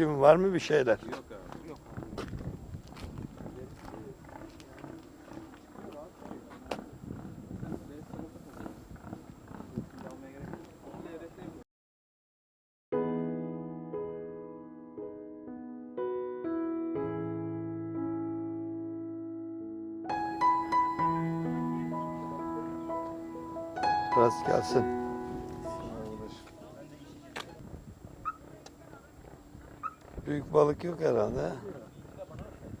mümkün var mı bir şeyler? Yok abi. Yok abi. Rast gelsin. Büyük balık yok herhalde. ha?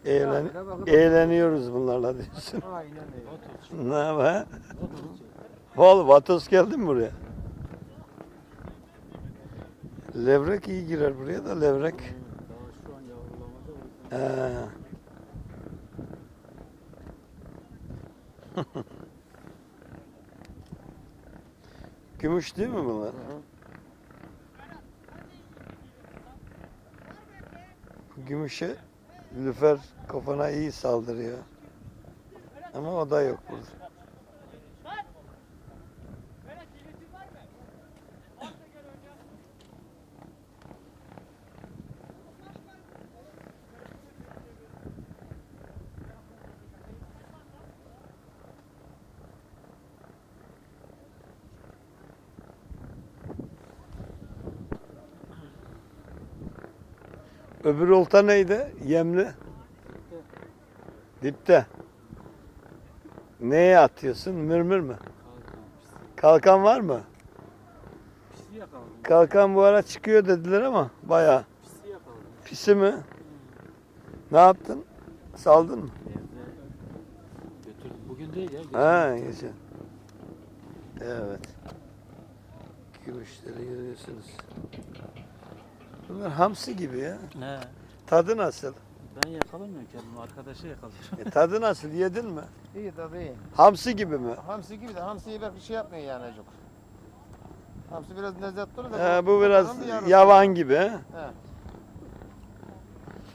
Eğlen, eğleniyoruz bunlarla diyorsun. Aynen öyle. Ne haber? Val Vatos geldi mi buraya? Levrek iyi girer buraya da levrek. Daha şu. He. Gümüş değil mi bunlar? Gümüşe lüfer kafana iyi saldırıyor. Ama o da yok burada. Öbür olta neydi? Yemli. Dipte. Neye atıyorsun? Mırmır mı? Kalkan var mı? Kalkan bu ara çıkıyor dediler ama bayağı. Pisi mi? Ne yaptın? Saldın mı? Bugün değil ya. geçen Ha, güzel. Evet. Gümüşleri görüyorsunuz. Bunlar hamsi gibi ya. He. Tadı nasıl? Ben yakalamıyorum kendimi. Arkadaşı yakalıyor. E, tadı nasıl? Yedin mi? İyi tabii iyi. Hamsi gibi mi? Hamsi gibi de hamsiyi belki şey yapmıyor yani çok. Hamsi biraz lezzetli olur da. He, bu biraz bakalım bir yavan gibi. he? He.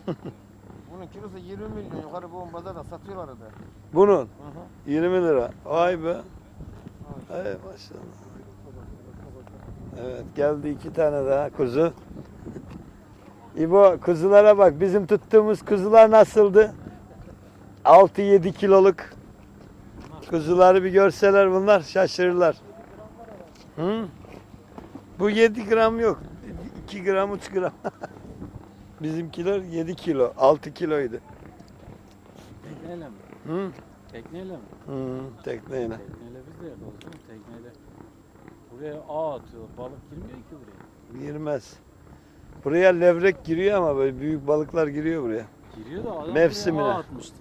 Bunun kilosu 20 milyon yukarı bu pazarda satıyorlar da. Bunun Hı hı. 20 lira. Vay be. Ay maşallah. Evet geldi iki tane daha kuzu. İbo kuzulara bak. Bizim tuttuğumuz kuzular nasıldı? 6-7 kiloluk kuzuları bir görseler bunlar şaşırırlar. Hı? Bu 7 gram yok. 2 gram 3 gram. Bizimkiler 7 kilo, 6 kiloydu. Tekneyle mi? Hı? Tekneyle mi? Hı, tekneyle. Tekneyle biz de mi? Tekneyle. Buraya ağ atıyorlar. Balık girmiyor ki buraya. Girmez. Buraya levrek giriyor ama böyle büyük balıklar giriyor buraya. Giriyor da adam Mevsimine. buraya ağ atmıştı.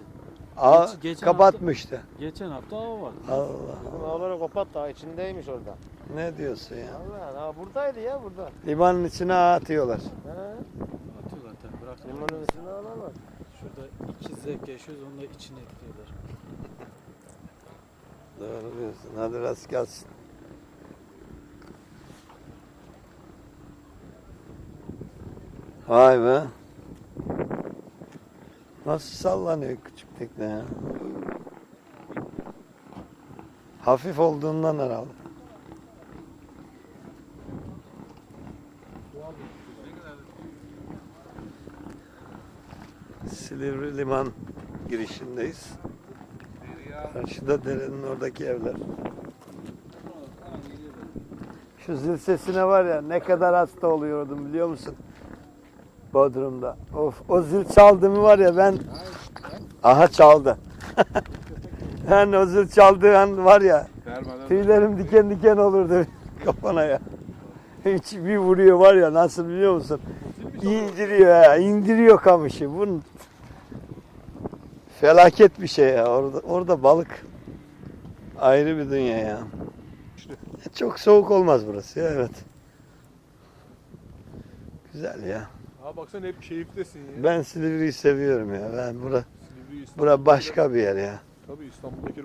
Aa, Geç- geçen kapatmıştı. Geçen hafta ağ vardı. Allah. Bizim ağları kapat daha içindeymiş orada. Ne diyorsun ya? Allah ha buradaydı ya burada. Limanın içine ağ atıyorlar. He. Atıyorlar tabii. Bırak. Limanın üstünde ağlar var. Şurada iki zevk yaşıyoruz. Onu da içine ekliyorlar. Doğru diyorsun. Hadi rast gelsin. Vay be. Nasıl sallanıyor küçük tekne ya? Hafif olduğundan herhalde. Silivri liman girişindeyiz. Karşıda derenin oradaki evler. Şu zil sesine var ya ne kadar hasta oluyordum biliyor musun? Bodrum'da. Of o zil çaldı mı var ya ben aha çaldı. ben o zil çaldığı an var ya tüylerim diken diken olurdu kafana ya. Hiç bir vuruyor var ya nasıl biliyor musun? İndiriyor ya indiriyor kamışı. Bunun felaket bir şey ya orada orada balık ayrı bir dünya ya. Çok soğuk olmaz burası ya evet. Güzel ya. Abi baksana hep keyiftesin ya. Ben Silivri'yi seviyorum ya. Ben bura Silivri İstanbul. bura başka bir yer ya. Tabii İstanbul'daki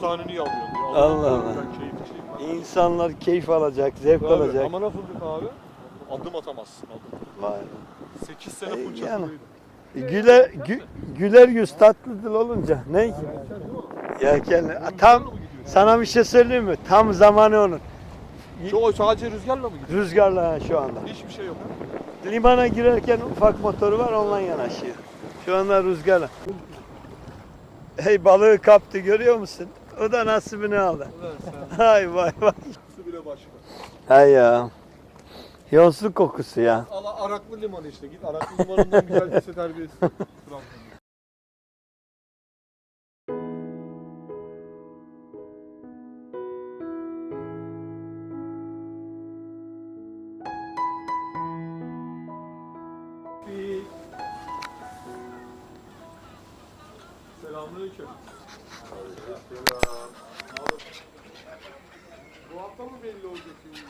taneni alıyorsun diyor. Allah Allah. Ben keyif içeyim. İnsanlar keyif alacak, zevk alacak. Ama nasıldık abi? Adım atamazsın adım. Vay. 8 sene E, full yani. çakılıydı. Güler, gü- güler yüz tatlı dil olunca ne? Yelkenli. Tam sana bir şey söyleyeyim mi? Tam zamanı onun. Şu o sadece rüzgarla mı gidiyor? Rüzgarla ha şu anda. Hiçbir şey yok. Limana girerken ufak motoru var ondan yanaşıyor. Şu anda rüzgarla. Hey balığı kaptı görüyor musun? O da nasibini aldı. Hay vay vay. Su bile başka. Hay ya. Yonsuz kokusu ya. Ala Araklı limanı işte. Git Araklı limanından güzel lise terbiyesi. Trabzon'da. Selamünaleyküm. Bu hafta mı belli olacak şimdi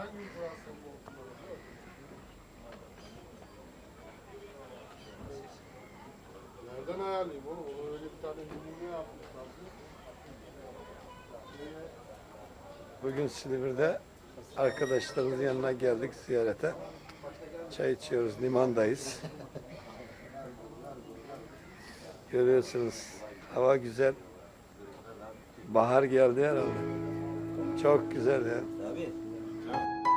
Nereden ayarlayayım oğlum? Ona öyle bir tane numune yapmışlar. Bugün Silivri'de arkadaşlarımızın yanına geldik ziyarete. Çay içiyoruz, limandayız. Görüyorsunuz hava güzel. Bahar geldi herhalde. Çok güzel ya. No.